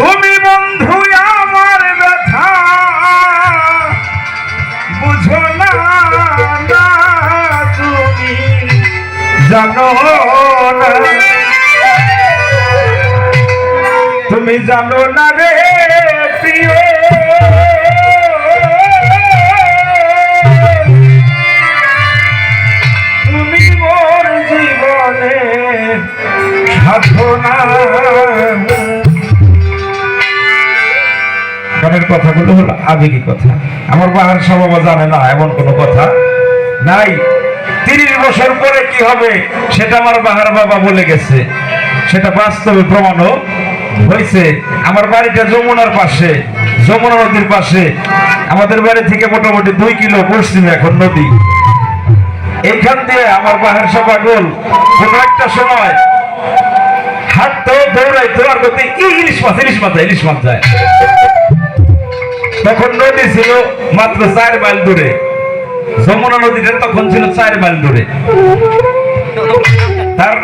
তুমি বন্ধু আমার ব্যথা। বুঝো না তুমি জানো তুমি জানো না গানের কথাগুলো হলো আবেগী কথা। আমার বাহার স্বভাব জানে না, এমন কোনো কথা নাই। তিরিশ বছর পরে কি হবে, সেটা আমার বাহার বাবা বলে গেছে। সেটা বাস্তবে প্রমাণও হয়েছে। আমার বাড়িটা যমুনার পাশে, যমুনা নদীর পাশে। আমাদের বাড়ি থেকে মোটামুটি দুই কিলো পশ্চিমে এখন নদী। এইখান দিয়ে আমার বাহার সভা গোল। কোনো একটা সময় হাঁটতো দৌড়াইতো আর করতে ইলিশ মাছ ইলিশ মাছ ইলিশ মাছ যায়। তখন নদী ছিল মাত্র চার মাইল দূরে। যমুনা নদীটা তখন ছিল চার মাইল দূরে। তার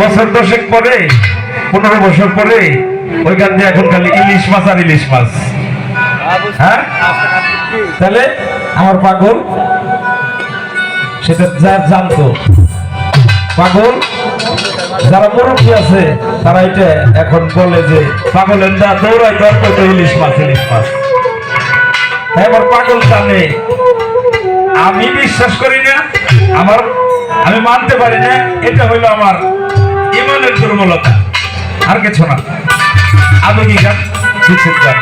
বছর দশেক পরে, পনেরো বছর পরে, ওইখান দিয়ে এখন খালি ইলিশ মাছ আর ইলিশ মাছ। হ্যাঁ? তাহলে আমার পাগল, সেটা যা জানতো। পাগল? যারা মুরব্বী আছে, তারা এটা এখন বলে যে পাগলের দা দৌড়াই দরকার তো ইলিশ মাছ ইলিশ মাছ। আমার পাগল জানে আমি বিশ্বাস করি না, আমার আমি মানতে পারি না, এটা হইল আমার ইমানের দুর্বলতা। আর কিছু না। আবেগী গান বিচ্ছেদ গান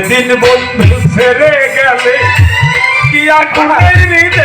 সেদিন বন্ধু ছেড়ে গেলে কি আগুনের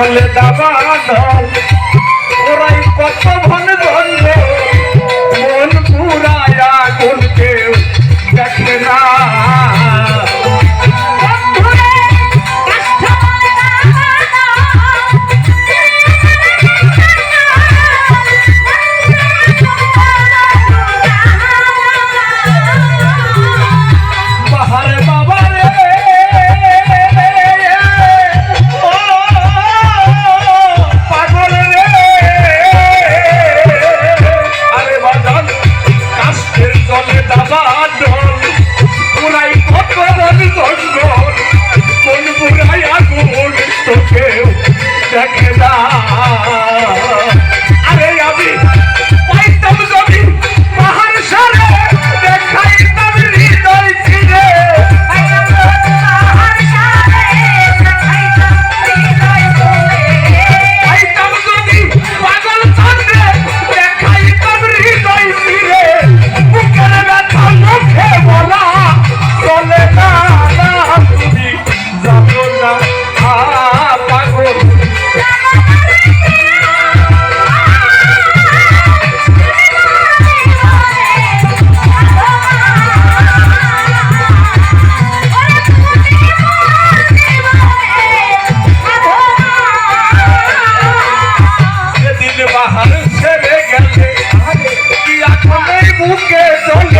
বলে দাবা দল que sonhei.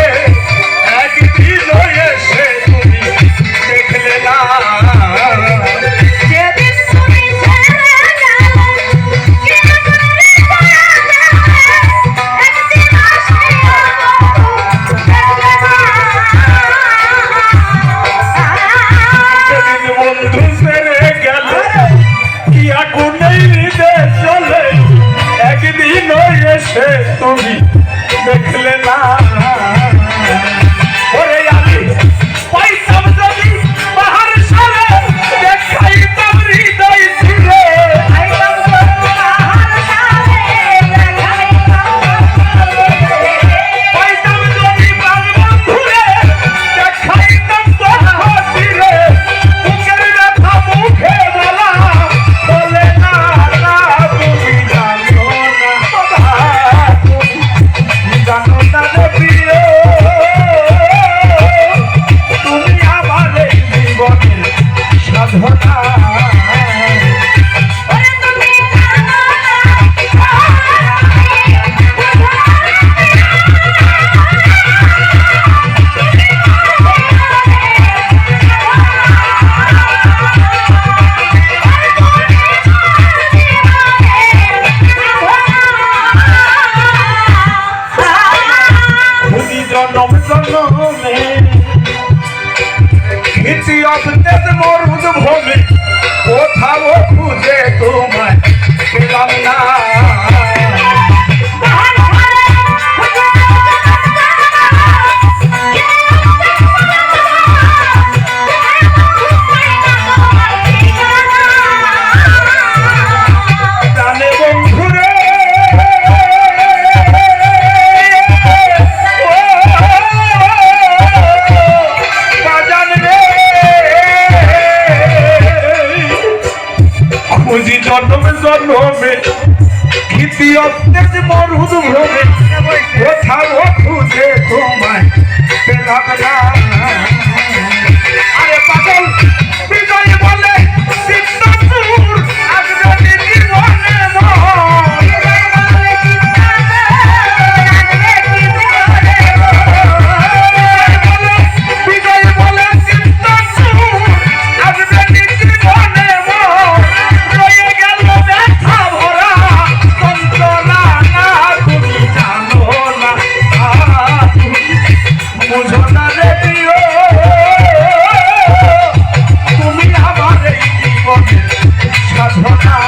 It's the opposite more them holy ভ্রমে ভীতি অত্যেক মরুদ ভ্রমে কোথাও খুঁজে তোমায় আরে পাগল! What